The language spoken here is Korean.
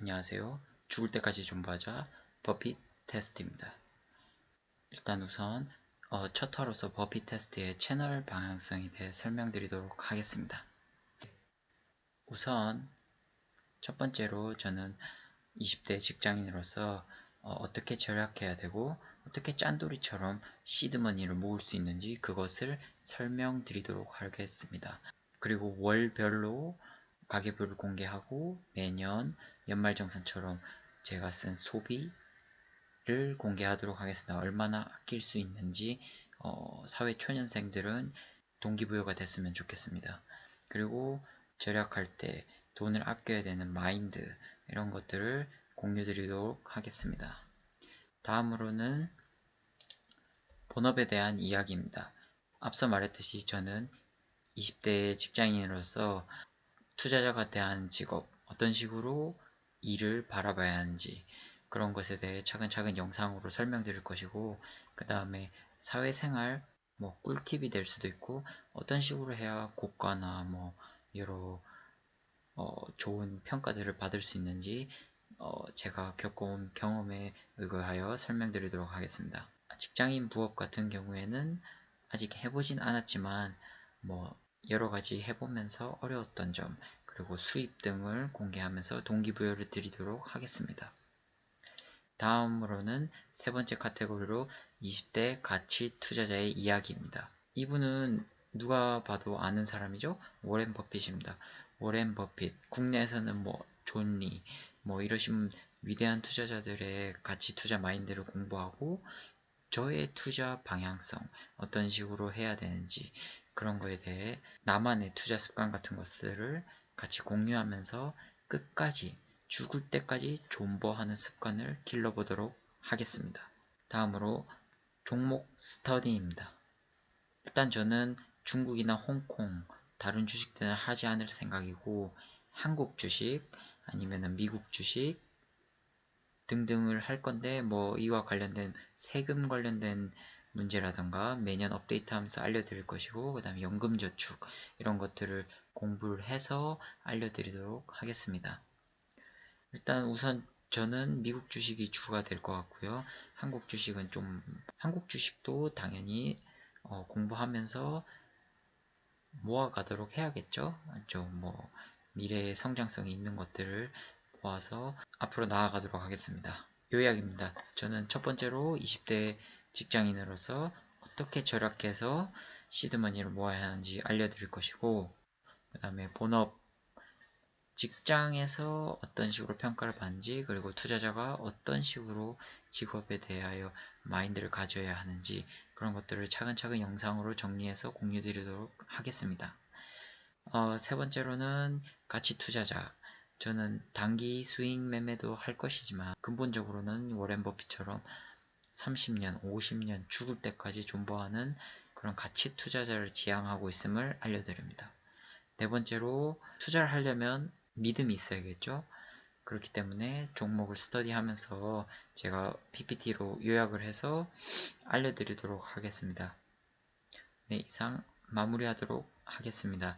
안녕하세요. 죽을 때까지 존버하자 버핏 테스트입니다. 일단 우선 어, 첫 화로서 버핏 테스트의 채널 방향성에 대해 설명드리도록 하겠습니다. 우선 첫 번째로 저는 20대 직장인으로서 어, 떻게 절약해야 되고 어떻게 짠돌이처럼 시드머니를 모을 수 있는지 그것을 설명드리도록 하겠습니다. 그리고 월별로 가계부를 공개하고 매년 연말정산처럼 제가 쓴 소비를 공개하도록 하겠습니다. 얼마나 아낄 수 있는지 어, 사회 초년생들은 동기부여가 됐으면 좋겠습니다. 그리고 절약할 때 돈을 아껴야 되는 마인드 이런 것들을 공유 드리도록 하겠습니다. 다음으로는 본업에 대한 이야기입니다. 앞서 말했듯이 저는 20대 직장인으로서 투자자가 대한 직업, 어떤 식으로 일을 바라봐야 하는지 그런 것에 대해 차근차근 영상으로 설명드릴 것이고 그 다음에 사회생활 뭐 꿀팁이 될 수도 있고 어떤 식으로 해야 고가나 뭐 여러 어, 좋은 평가들을 받을 수 있는지 어, 제가 겪어온 경험에 의거하여 설명드리도록 하겠습니다. 직장인 부업 같은 경우에는 아직 해보진 않았지만 뭐 여러가지 해보면서 어려웠던 점 그리고 수입 등을 공개하면서 동기부여를 드리도록 하겠습니다. 다음으로는 세 번째 카테고리로 20대 가치 투자자의 이야기입니다. 이분은 누가 봐도 아는 사람이죠? 워렌 버핏입니다. 워렌 버핏, 국내에서는 뭐 존리, 뭐 이러신 위대한 투자자들의 가치 투자 마인드를 공부하고 저의 투자 방향성, 어떤 식으로 해야 되는지 그런 거에 대해 나만의 투자 습관 같은 것들을 같이 공유하면서 끝까지 죽을 때까지 존버하는 습관을 길러보도록 하겠습니다. 다음으로 종목 스터디입니다. 일단 저는 중국이나 홍콩 다른 주식들은 하지 않을 생각이고 한국 주식 아니면 미국 주식 등등을 할 건데 뭐 이와 관련된 세금 관련된 문제라던가 매년 업데이트하면서 알려드릴 것이고 그 다음에 연금저축 이런 것들을 공부를 해서 알려드리도록 하겠습니다. 일단 우선 저는 미국 주식이 주가 될 것 같고요. 한국 주식은 좀 한국 주식도 당연히 어, 공부하면서 모아가도록 해야겠죠. 좀 뭐 미래의 성장성이 있는 것들을 모아서 앞으로 나아가도록 하겠습니다. 요약입니다. 저는 첫 번째로 20대 직장인으로서 어떻게 절약해서 시드머니를 모아야 하는지 알려드릴 것이고 그 다음에 본업 직장에서 어떤 식으로 평가를 받는지 그리고 투자자가 어떤 식으로 직업에 대하여 마인드를 가져야 하는지 그런 것들을 차근차근 영상으로 정리해서 공유 드리도록 하겠습니다. 어, 세 번째로는 가치 투자자 저는 단기 수익 매매도 할 것이지만 근본적으로는 워렌 버핏처럼 30년, 50년 죽을 때까지 존버하는 그런 가치 투자자를 지향하고 있음을 알려드립니다. 네 번째로 투자를 하려면 믿음이 있어야겠죠. 그렇기 때문에 종목을 스터디하면서 제가 PPT로 요약을 해서 알려드리도록 하겠습니다. 네, 이상 마무리하도록 하겠습니다.